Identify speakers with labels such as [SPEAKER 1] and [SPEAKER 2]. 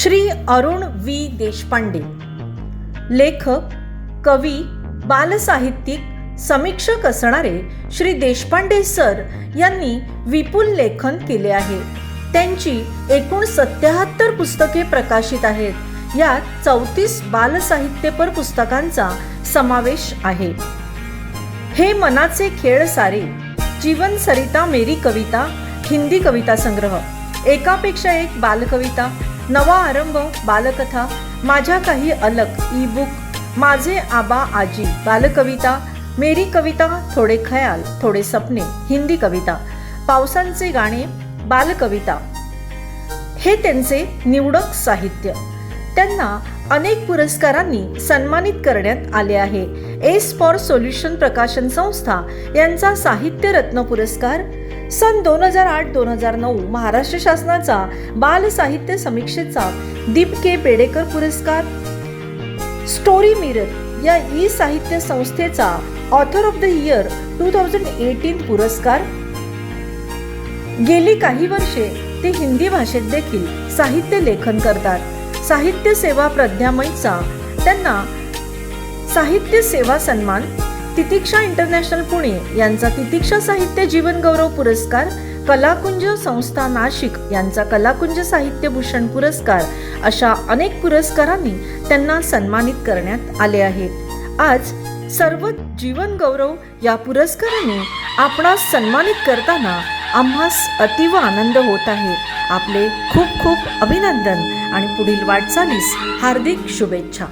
[SPEAKER 1] Shri Arun we Deshpande. लेखक कवी बालसाहित्यिक समीक्षक असणारे श्री देशपांडे सर यांनी विपुल लेखन केले आहे. त्यांची एकूण सत्याहत्तर पुस्तके प्रकाशित आहेत. यात चौतीस बालसाहित्यपर पुस्तकांचा समावेश आहे. हे मनाचे खेळ सारे जीवन सरिता मेरी कविता हिंदी कविता संग्रह एकापेक्षा एक बालकविता नवा आरंभ बालकथा माझ्या काही अलग ई बुक माझे आबा आजी बालकविता मेरी कविता थोडे खयाल थोडे सपने हिंदी कविता पावसांचे गाणे बालकविता. हे त्यांचे निवडक साहित्य. त्यांना अनेक पुरस्कारांनी सन्मानित करण्यात आले आहे. एस फॉर सोल्युशन प्रकाशन संस्था यांचा साहित्य रत्न पुरस्कार सन दोन हजार आठ दोन हजार नऊ महाराष्ट्र शासनाचा बाल साहित्य समीक्षेचा दीप के पेडेकर पुरस्कार. स्टोरी मिरर या ई साहित्य संस्थेचा author of the year two thousand eighteen पुरस्कार. गेली काही वर्षे ते हिंदी भाषेत देखील साहित्य लेखन करतात. साहित्य सेवा प्रज्ञामयचा त्यांना साहित्य सेवा सन्मान तितिक्षा इंटरनॅशनल पुणे यांचा तितिक्षा साहित्य जीवन गौरव पुरस्कार कलाकुंज संस्था नाशिक यांचा कलाकुंज साहित्य भूषण पुरस्कार अशा अनेक पुरस्कारांनी त्यांना सन्मानित करण्यात आले आहे आज सर्व जीवन गौरव या पुरस्काराने आपणास सन्मानित करताना आम्हास अतीव आनंद होत आहे. आपले खूप खूप अभिनंदन आणि पुढील वाटचालीस हार्दिक शुभेच्छा.